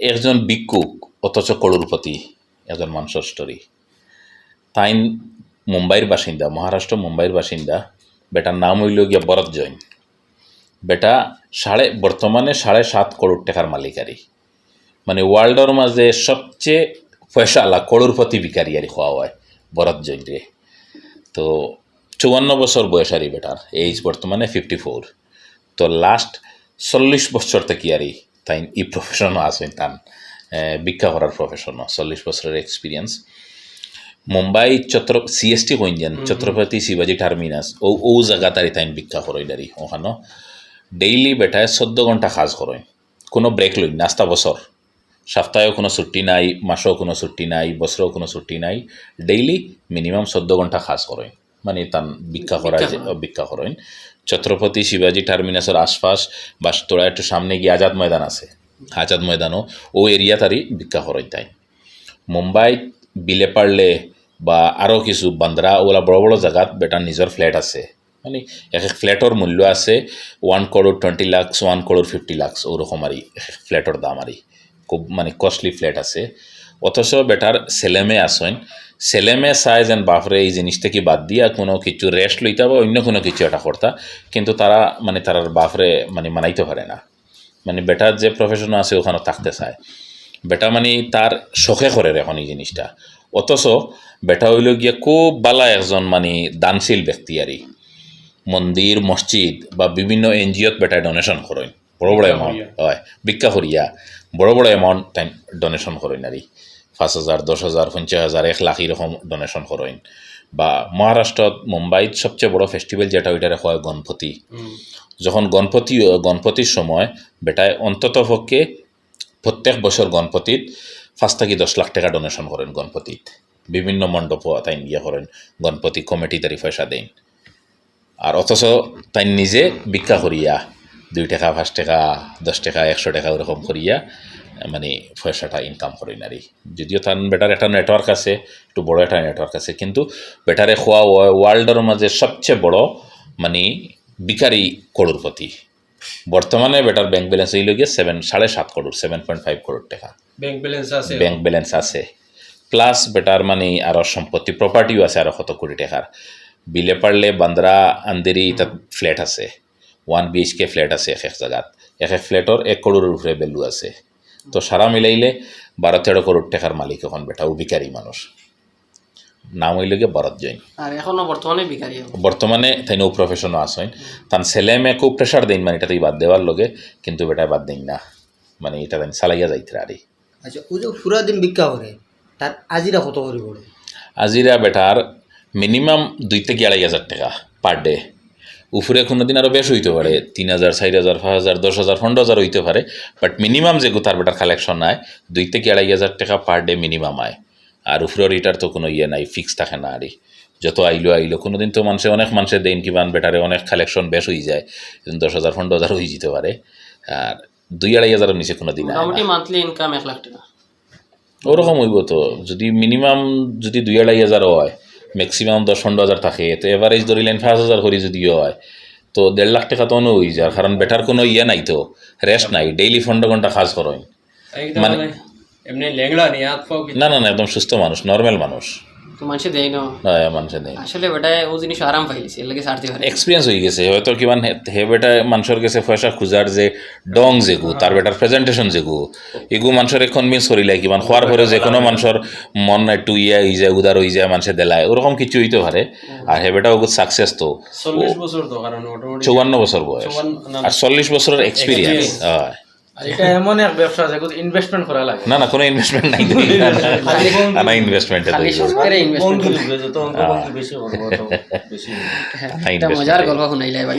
একজন ভিক্ষুক, অথচ করোড়পতি একজন মানুষের স্টোরি তাইন মুম্বাইয়ের বাসিন্দা, মহারাষ্ট্র মুম্বাইয়ের বাসিন্দা। বেটার নাম হইল গিয়া বরত জৈন। বেটা সাড়ে, বর্তমানে সাড়ে সাত করোড় টাকার মালিকারি। মানে ওয়ার্ল্ডের মাঝে সবচেয়ে পয়সা আলা করোড়পতি ভিকারি আর হওয়া হয় বরত জৈন রে তো চুয়ান্ন বছর বয়স আরই বেটার এইজ বর্তমানে ফিফটি ফোর তো লাস্ট চল্লিশ বছর থেকে আরই তাই ই প্রফেশনও আছেন তান ভিক্ষা করার প্রফেশনও চল্লিশ বছরের এক্সপিরিয়েন্স মুম্বাই চত্র সিএসটি কইঞ্জেন ছত্রপতি শিবাজি টার্মিনাস। ও ও জায়গা তারি তাইন ভিক্ষা করইলারি ওখানো। ডেইলি বেটায় চোদ্দ ঘণ্টা কাজ করেন কোনো ব্রেক লই নাস্তা বছর। সপ্তাহেও কোনো ছুটি নাই মাসেও কোনো ছুটি নাই বছরেও কোনো ছুটি নাই। ডেইলি মিনিমাম চোদ্দ ঘণ্টা কাজ করেন মানে তান ভিক্ষা করায় যে ভিক্ষা করেন ছত্রপতি শিবাজি টার্মিনাসের আশপাশ বা তোরা একটু সামনে গিয়ে আজাদ ময়দান আছে। আজাদ ময়দানও ও এরিয়া তারই ভিক্ষা করেন তাই মুম্বাই বিলে পারলে বা আরও কিছু বান্দ্রা ওলা বড় বড় জায়গাত বেটার নিজের ফ্ল্যাট আছে। মানে এক এক ফ্ল্যাটর মূল্য আছে one crore twenty lakhs one crore fifty lakhs ওরকম এক ফ্ল্যাটর দাম আরই। খুব মানে কস্টলি ফ্ল্যাট আছে। অথচ বেটার ছেলেমে আসেন ছেলেমে চাই যেন বাপরে এই জিনিসটা কি বাদ দিয়া, কোনো কিছু রেস্ট লইতা বা অন্য কোনো কিছু এটা করতা কিন্তু তারা মানে তারার বাপরে মানে মানাইতে পারে না। মানে বেটার যে প্রফেশন আছে ওখানে থাকতে চায়। বেটা মানে তার শখে করে এখন এই জিনিসটা অথচ বেটা হইল গিয়া খুব বালা একজন মানে দানশীল ব্যক্তি আরই মন্দির মসজিদ বা বিভিন্ন এনজিওত বেটায় ডোনেশন করেন বড় বড় এমাউন্ট হয় ভিক্ষা করিয়া বড় বড় এমাউন্ট তাই ডোনেশন করেন আরই পাঁচ হাজার দশ হাজার পঞ্চাশ হাজার এক লাখ এরকম ডোনেশন করেন। বা মহারাষ্ট্রত মুম্বাইত সবচেয়ে বড় ফেস্টিভ্যাল যেটা ওইটারে হয় গণপতি। যখন গণপতি গণপতির সময় বেটায় অন্তত পক্ষে প্রত্যেক বছর গণপতিত পাঁচ থেকে দশ লাখ টাকা ডোনেশন করেন গণপতিত। বিভিন্ন মণ্ডপ তাই ইয়ে করেন গণপতি কমিটি তারি পয়সা দেন। আর অথচ তাই নিজে ভিক্ষা করিয়া দুই টাকা পাঁচ টাকা দশ টাকা একশো টাকা ওরকম করিয়া মানে পয়সাটা ইনকাম করেন আর যদিও তার বেটার একটা নেটওয়ার্ক আছে একটু বড় একটা নেটওয়ার্ক আছে কিন্তু বেটারে খোয়া ওয়ার্ল্ডের মাঝে সবচেয়ে বড় মানে বিকারি করোড়পতি বর্তমানে বেটার ব্যাংক ব্যালেন্স হইল গিয়ে সেভেন সাড়ে সাত crore seven point five crore টাকা। ব্যাংক ব্যালেন্স আছে? ব্যাংক ব্যালেন্স আছে। প্লাস বেটার মানে আরও সম্পত্তি প্রপার্টিও আছে আরও কত কোটি টাকার। বিলে পারলে বান্দ্রা আন্দেরি তাত ফ্ল্যাট আছে। ওয়ান বিএইচকে ফ্ল্যাট আছে এক এক জায়গাত। এক এক ফ্ল্যাটর এক করোড়ের উপরে ভ্যালু আছে। তো সারা মিলাইলে বারো তেরো করোড় টাকার মালিক এখন বেটা ও ভিকারি মানুষ। নাম হইল গিয়ে ভরত জৈন। আর এখনও বর্তমানে তাই নৌ প্রফেশনও আসেন তান ছেলে মেয়ে খুব প্রেশার দেন মানে এটাতেই বাদ দেওয়ার লগে কিন্তু বেটা বাদ দেন না। মানে এটা দেন চালাইয়া যাইতে আরে আচ্ছা ওই যে পুরা দিন ভিক্ষা করে তার আজিরা কত করে পড়ে? আজিরা বেটার মিনিমাম দুই থেকে আড়াই হাজার টাকা পার ডে। উপরে কোনো দিন আরও বেশ হইতে পারে তিন হাজার চার হাজার পাঁচ হাজার দশ হাজার পনেরো হাজার হইতে পারে বাট মিনিমাম যে তার বেটার কালেকশন আয় দুই থেকে আড়াই হাজার টাকা পার ডে মিনিমাম আয়। আর উপরের এটার তো কোনো ইয়ে নাই ফিক্স থাকে না আরই। যত আইলো আইলো কোনো দিন তো মানুষে অনেক মানুষের দেন কিবান বেটারে অনেক কালেকশন বেশ হয়ে যায় দশ হাজার পনেরো হাজার হয়ে যেতে পারে। আর দুই আড়াই হাজারের নিচে কোনো দিন আয় না। মোটামুটি মান্থলি ইনকাম এক লাখ টাকা। ওরকম হইব তো যদি মিনিমাম যদি দুই আড়াই হাজার হয় ম্যাক্সিমাম দশ পনেরো হাজার থাকে। তো এভারেজ ধরিলেন পাঁচ হাজার করে যদিও হয়। তো দেড় লাখ টাকা তো হয়ে যায় কারণ বেটার কোনো ইয়ে নাই তো রেস্ট নাই ডেইলি পনেরো ঘণ্টা কাজ করেন। মানে- না না না একদম সুস্থ মানুষ নর্মাল মানুষ। মানুষে দেয় না। হয় মানুষের নেই আসলে বেটা ও জিনিস আরাম পাইলিছে এর লাগে ছাড়তে পারে। এক্সপিরিয়েন্স হয়ে গেছে। হয়তো কিমান হে- হে বেটা মানুষের কাছে পয়সা খুঁজার যে ডং যেগু তার বেটার প্রেজেন্টেশন যেগু এগু মানুষের কনভিন্স করিলে কিমান। খোয়ার পরে যে কোনো মানুষের মন একটু ইয়ে হয়ে যায় উদার হয়ে যায় মানুষে দেলায়। ওরকম কিছু হইতে পারে। আর হে বেটা ওগুলো সাকসেস তো। চল্লিশ বছর তো কারণ চৌয়ান্ন বছর বয়স। আর চল্লিশ বছরের এক্সপিরিয়েন্স হয়। আর এটা এমন এক ব্যবসা যেগুলো ইনভেস্টমেন্ট করা লাগে। না না কোনো ইনভেস্টমেন্ট নাই না ইনভেস্টমেন্টে হ্যাঁ, এটা মজার গল্প শুনাইলাই ভাই।